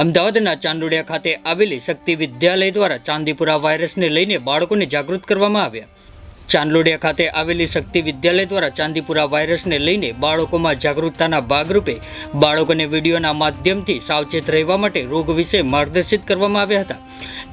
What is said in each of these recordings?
અમદાવાદના ચાંદુડિયા ખાતે આવેલી શક્તિ વિદ્યાલય દ્વારા ચાંદીપુરા વાયરસને લઈને બાળકોને જાગૃત કરવામાં આવ્યા. ચાંદલોડિયા ખાતે આવેલી શક્તિ વિદ્યાલય દ્વારા ચાંદીપુરા વાયરસને લઈને બાળકોમાં જાગૃતતાના ભાગરૂપે બાળકોને વિડીયોના માધ્યમથી સાવચેત રહેવા માટે રોગ વિશે માર્ગદર્શિત કરવામાં આવ્યા હતા.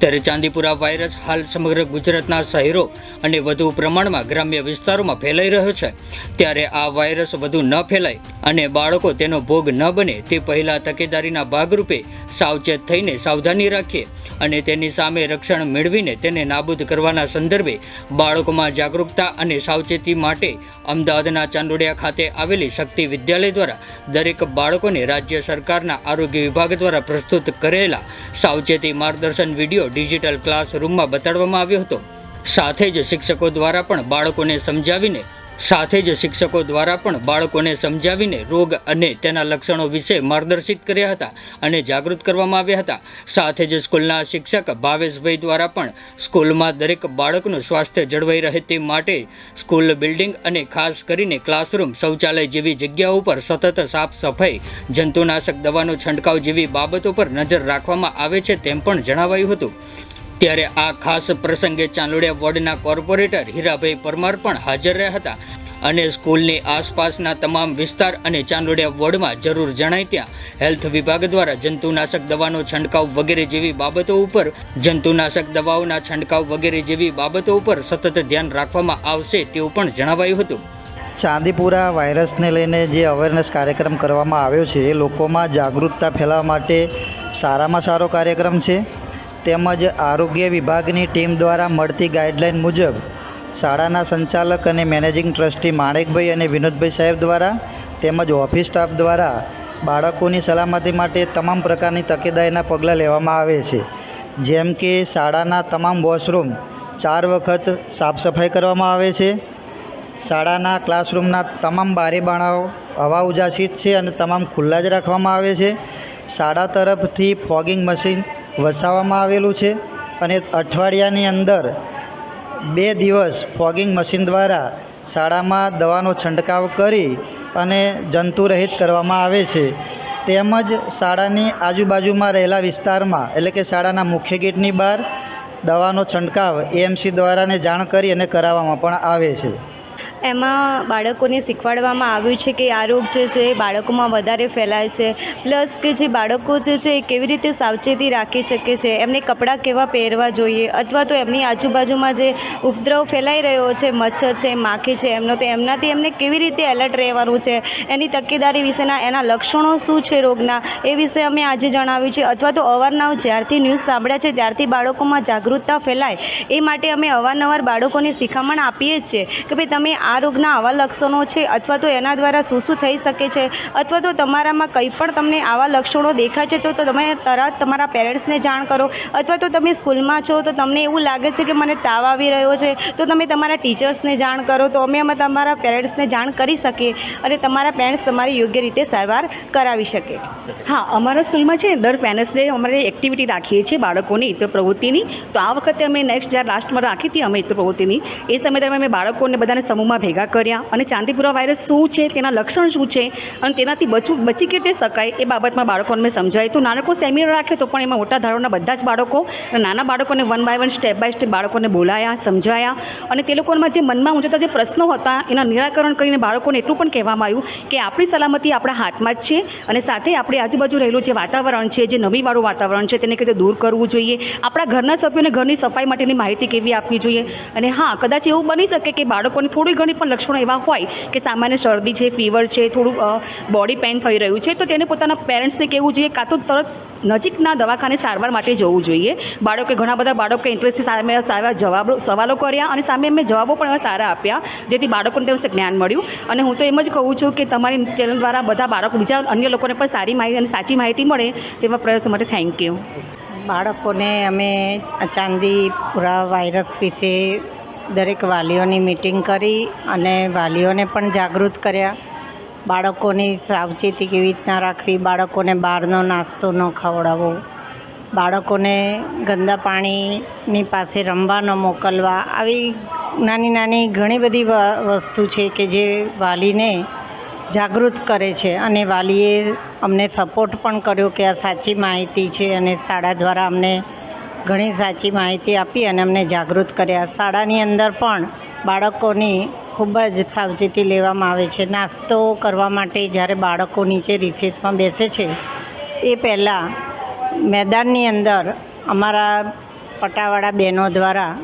ત્યારે ચાંદીપુરા વાયરસ હાલ સમગ્ર ગુજરાતના શહેરો અને વધુ પ્રમાણમાં ગ્રામ્ય વિસ્તારોમાં ફેલાઈ રહ્યો છે. ત્યારે આ વાયરસ વધુ ન ફેલાય અને બાળકો તેનો ભોગ ન બને તે પહેલાં તકેદારીના ભાગરૂપે સાવચેત થઈને સાવધાની રાખીએ અને તેની સામે રક્ષણ મેળવીને તેને નાબૂદ કરવાના સંદર્ભે બાળકોમાં જાગૃતતા અને સાવચેતી માટે અમદાવાદના ચાંદોડિયા ખાતે આવેલી શક્તિ વિદ્યાલય દ્વારા દરેક બાળકોને રાજ્ય સરકારના આરોગ્ય વિભાગ દ્વારા પ્રસ્તુત કરેલા સાવચેતી માર્ગદર્શન વીડિયો ડિજિટલ ક્લાસરૂમમાં બતાડવામાં આવ્યો હતો. સાથે જ શિક્ષકો દ્વારા પણ બાળકોને સમજાવીને સાથે જ શિક્ષકો દ્વારા પણ બાળકોને સમજાવીને રોગ અને તેના લક્ષણો વિશે માર્ગદર્શિત કર્યા હતા અને જાગૃત કરવામાં આવ્યા હતા. સાથે જ સ્કૂલના શિક્ષક ભાવેશભાઈ દ્વારા પણ સ્કૂલમાં દરેક બાળકનું સ્વાસ્થ્ય જળવાઈ રહે તે માટે સ્કૂલ બિલ્ડિંગ અને ખાસ કરીને ક્લાસરૂમ શૌચાલય જેવી જગ્યાઓ પર સતત સાફ સફાઈ, જંતુનાશક દવાનો છંટકાવ જેવી બાબતો પર નજર રાખવામાં આવે છે તેમ પણ જણાવાયું હતું. ત્યારે આ ખાસ પ્રસંગે ચાંદોડિયા વોર્ડના કોર્પોરેટર હીરાભાઈ પરમાર પણ હાજર રહ્યા હતા અને સ્કૂલની આસપાસના તમામ વિસ્તાર અને ચાંદોડિયા વોર્ડમાં જરૂર જણાય ત્યાં હેલ્થ વિભાગ દ્વારા જંતુનાશક દવાનો છંટકાવ વગેરે જેવી બાબતો ઉપર જંતુનાશક દવાઓના છંટકાવ વગેરે જેવી બાબતો ઉપર સતત ધ્યાન રાખવામાં આવશે તેવું પણ જણાવાયું હતું. ચાંદીપુરા વાયરસને લઈને જે અવેરનેસ કાર્યક્રમ કરવામાં આવ્યો છે, એ લોકોમાં જાગૃતતા ફેલાવવા માટે સારામાં સારો કાર્યક્રમ છે. તેમજ આરોગ્ય વિભાગની ટીમ દ્વારા મળતી ગાઈડલાઈન મુજબ શાળાના સંચાલક અને મેનેજિંગ ટ્રસ્ટી માણેકભાઈ અને વિનોદભાઈ સાહેબ દ્વારા તેમજ ઓફિસ સ્ટાફ દ્વારા બાળકોની સલામતી માટે તમામ પ્રકારની તકેદારીના પગલાં લેવામાં આવે છે. જેમ કે શાળાના તમામ વોશરૂમ ચાર વખત સાફ સફાઈ કરવામાં આવે છે. શાળાના ક્લાસરૂમના તમામ બારી બાણાઓ હવા ઉજાસિત છે અને તમામ ખુલ્લા જ રાખવામાં આવે છે. શાળા તરફથી ફોગિંગ મશીન વસાવવામાં આવેલું છે અને અઠવાડિયાની અંદર બે દિવસ ફોગિંગ મશીન દ્વારા શાળામાં દવાનો છંટકાવ કરી અને જંતુરહિત કરવામાં આવે છે. તેમજ શાળાની આજુબાજુમાં રહેલા વિસ્તારમાં, એટલે કે શાળાના મુખ્ય ગેટની બહાર, દવાનો છંટકાવ એએમસી દ્વારાને જાણ કરી અને કરાવવામાં પણ આવે છે. એમાં બાળકોને શીખવાડવામાં આવ્યું છે કે આ રોગ જે છે એ બાળકોમાં વધારે ફેલાય છે. પ્લસ કે જે બાળકો જે છે એ કેવી રીતે સાવચેતી રાખી શકે છે? એમને કપડાં કેવા પહેરવા જોઈએ? અથવા તો એમની આજુબાજુમાં જે ઉપદ્રવ ફેલાઈ રહ્યો છે, મચ્છર છે, માખી છે, એમનો તો એમનાથી એમને કેવી રીતે એલર્ટ રહેવાનું છે? એની તકેદારી વિશેના એના લક્ષણો શું છે રોગના? એ વિશે અમે આજે જણાવ્યું છે. અથવા તો અવારનવાર જ્યારથી ન્યૂઝ સાંભળ્યા છે, ત્યારથી બાળકોમાં જાગૃતતા ફેલાય. એ માટે અમે અવારનવાર બાળકોને શિખામણ આપીએ છીએ કે ભાઈ તમે આ રોગના આવા લક્ષણો છે અથવા તો એના દ્વારા શું શું થઈ શકે છે અથવા તો તમારામાં કંઈ પણ તમને આવા લક્ષણો દેખાય છે તો તમે તરત તમારા પેરેન્ટ્સને જાણ કરો અથવા તો તમે સ્કૂલમાં છો તો તમને એવું લાગે છે કે મને તાવ આવી રહ્યો છે તો તમે તમારા ટીચર્સને જાણ કરો તો અમે અમે તમારા પેરેન્ટ્સને જાણ કરી શકીએ અને તમારા પેરેન્ટ્સ તમારી યોગ્ય રીતે સારવાર કરાવી શકે. હા, અમારા સ્કૂલમાં છે દર વેનસડે અમારે એક્ટિવિટી રાખીએ છીએ બાળકોની તો પ્રવૃત્તિની તો આ વખતે અમે નેક્સ્ટ જ્યારે લાસ્ટમાં રાખી હતી અમે તો પ્રવૃત્તિની એ સમય દરમિયાન અમે બાળકોને બધાને સમૂહમાં ભેગા કર્યા અને ચાંદીપુરા વાયરસ શું છે, તેના લક્ષણ શું છે અને તેનાથી બચવું બચી કેવી રીતે શકાય એ બાબતમાં બાળકોને સમજાય. તો નાનકો સેમિનાર રાખ્યો તો પણ એમાં મોટા ધારોના બધા જ બાળકો અને નાના બાળકોને one by one step by step બાળકોને બોલાયા, સમજાયા અને તે લોકોમાં જે મનમાં મૂંઝવતા જે પ્રશ્નો હતા એના નિરાકરણ કરીને બાળકોને એટલું પણ કહેવામાં આવ્યું કે આપણી સલામતી આપણા હાથમાં જ છે અને સાથે આપણી આજુબાજુ રહેલું જે વાતાવરણ છે, જે નમીવાળું વાતાવરણ છે, તેને કઈ રીતે દૂર કરવું જોઈએ, આપણા ઘરના સભ્યોને ઘરની સફાઈ માટેની માહિતી કેવી આપવી જોઈએ અને હા, કદાચ એવું બની શકે કે બાળકોને થોડી ઘણી પણ લક્ષણો એવા હોય કે સામાન્ય શરદી છે, ફીવર છે, થોડું બોડી પેઇન થઈ રહ્યું છે, તો તેને પોતાના પેરેન્ટ્સને કહેવું જોઈએ કાં તો તરત નજીકના દવાખાને સારવાર માટે જવું જોઈએ. બાળકે ઘણા બધા બાળકો ઇન્ટરેસ્ટથી સામે સારા જવાબો, સવાલો કર્યા અને સામે મેં જવાબો પણ એવા સારા આપ્યા, જેથી બાળકોને તે વિશે જ્ઞાન મળ્યું. અને હું તો એમ જ કહું છું કે તમારી ચેનલ દ્વારા બધા બાળકો, બીજા અન્ય લોકોને પણ સારી માહિતી અને સાચી માહિતી મળે તેવા પ્રયાસો માટે થેન્ક યુ બાળકોને અમે ચાંદીપુરા વાયરસ વિશે દરેક વાલીઓની મિટિંગ કરી અને વાલીઓને પણ જાગૃત કર્યા. બાળકોની સાવચેતી કેવી રીતના રાખવી? બાળકોને બહારનો નાસ્તો ન ખવડાવવો. બાળકોને ગંદા પાણીની પાસે રમવા ન મોકલવા. આવી નાની નાની ઘણી બધી વસ્તુ છે કે જે વાલીને જાગૃત કરે છે અને વાલીએ અમને સપોર્ટ પણ કર્યો કે આ સાચી માહિતી છે અને શાળા દ્વારા અમને ઘણી સાચી માહિતી આપી અને અમને જાગૃત કર્યા. શાળાની અંદર પણ બાળકોની ખૂબ જ સાવચેતી લેવામાં આવે છે. નાસ્તો કરવા માટે જ્યારે બાળકો નીચે રિસેસમાં બેસે છે, એ પહેલાં મેદાનની અંદર અમારા પટાવાળા બહેનો દ્વારા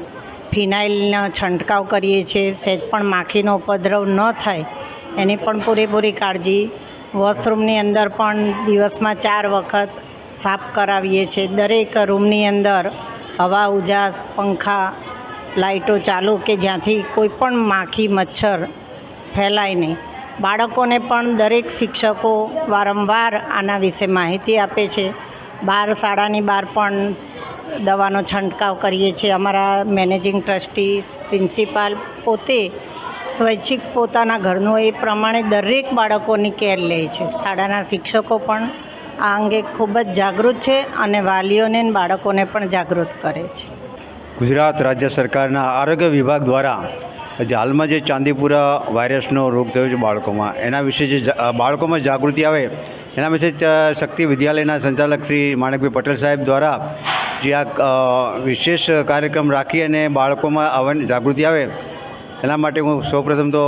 ફિનાઇલનો છંટકાવ કરીએ છીએ. સહેજ પણ માખીનો ઉપદ્રવ ન થાય, એની પણ પૂરેપૂરી કાળજી. વોશરૂમની અંદર પણ દિવસમાં ચાર વખત સાફ કરાવીએ છીએ. દરેક રૂમની અંદર હવા, ઉજાસ, પંખા, લાઇટો ચાલુ કે જ્યાંથી કોઈ પણ માખી, મચ્છર ફેલાય નહીં. બાળકોને પણ દરેક શિક્ષકો વારંવાર આના વિશે માહિતી આપે છે. બહાર શાળાની બહાર પણ દવાનો છંટકાવ કરીએ છીએ. અમારા મેનેજિંગ ટ્રસ્ટી પ્રિન્સિપાલ પોતે સ્વૈચ્છિક પોતાના ઘરનું એ પ્રમાણે દરેક બાળકોની કેર લે છે. શાળાના શિક્ષકો પણ આ અંગે ખૂબ જ જાગૃત છે અને વાલીઓને બાળકોને પણ જાગૃત કરે છે. ગુજરાત રાજ્ય સરકારના આરોગ્ય વિભાગ દ્વારા જે હાલમાં જે ચાંદીપુરા વાયરસનો રોગ થયો છે બાળકોમાં, એના વિશે જે બાળકોમાં જાગૃતિ આવે, એના વિશે શક્તિ વિદ્યાલયના સંચાલક શ્રી માણેકભાઈ પટેલ સાહેબ દ્વારા જે આ વિશેષ કાર્યક્રમ રાખી અને બાળકોમાં અવર જાગૃતિ આવે, એના માટે હું સૌપ્રથમ તો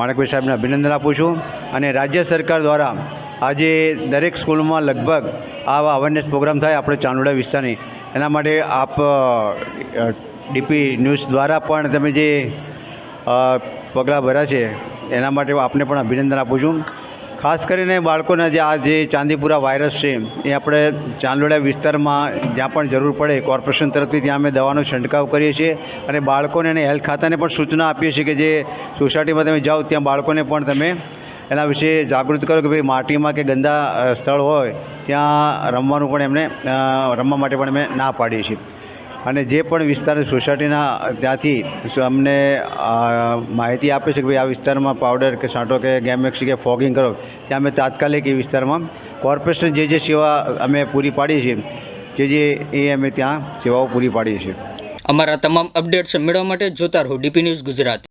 માણેકભાઈ સાહેબને અભિનંદન આપું છું અને રાજ્ય સરકાર દ્વારા આજે દરેક સ્કૂલમાં લગભગ આવા અવેરનેસ પ્રોગ્રામ થાય આપણે ચાંદોડા વિસ્તારની. એના માટે આપ ડીપી ન્યૂઝ દ્વારા પણ તમે જે પગલાં ભર્યા છે, એના માટે આપને પણ અભિનંદન આપું છું. ખાસ કરીને બાળકોના જે આ જે ચાંદીપુરા વાયરસ છે, એ આપણે ચાંદોડા વિસ્તારમાં જ્યાં પણ જરૂર પડે કોર્પોરેશન તરફથી ત્યાં અમે દવાનો છંટકાવ કરીએ છીએ અને બાળકોને અને હેલ્થ ખાતાને પણ સૂચના આપીએ છીએ કે જે સોસાયટીમાં તમે જાઓ, ત્યાં બાળકોને પણ તમે એના વિશે જાગૃત કરો કે ભાઈ માટીમાં કે ગંદા સ્થળ હોય, ત્યાં રમવાનું પણ એમને રમવા માટે પણ અમે ના પાડીએ છીએ. અને જે પણ વિસ્તાર સોસાયટીના, ત્યાંથી અમને માહિતી આપે છે કે ભાઈ આ વિસ્તારમાં પાવડર કે સાંટો કે ગેમેક્સી કે ફોગિંગ કરો, ત્યાં અમે તાત્કાલિક એ વિસ્તારમાં કોર્પોરેશન જે જે સેવા અમે પૂરી પાડીએ છીએ, જે જે એ અમે ત્યાં સેવાઓ પૂરી પાડીએ છીએ. અમારા તમામ અપડેટ્સ મેળવવા માટે જોતા રહો ડીપી ન્યૂઝ ગુજરાતી.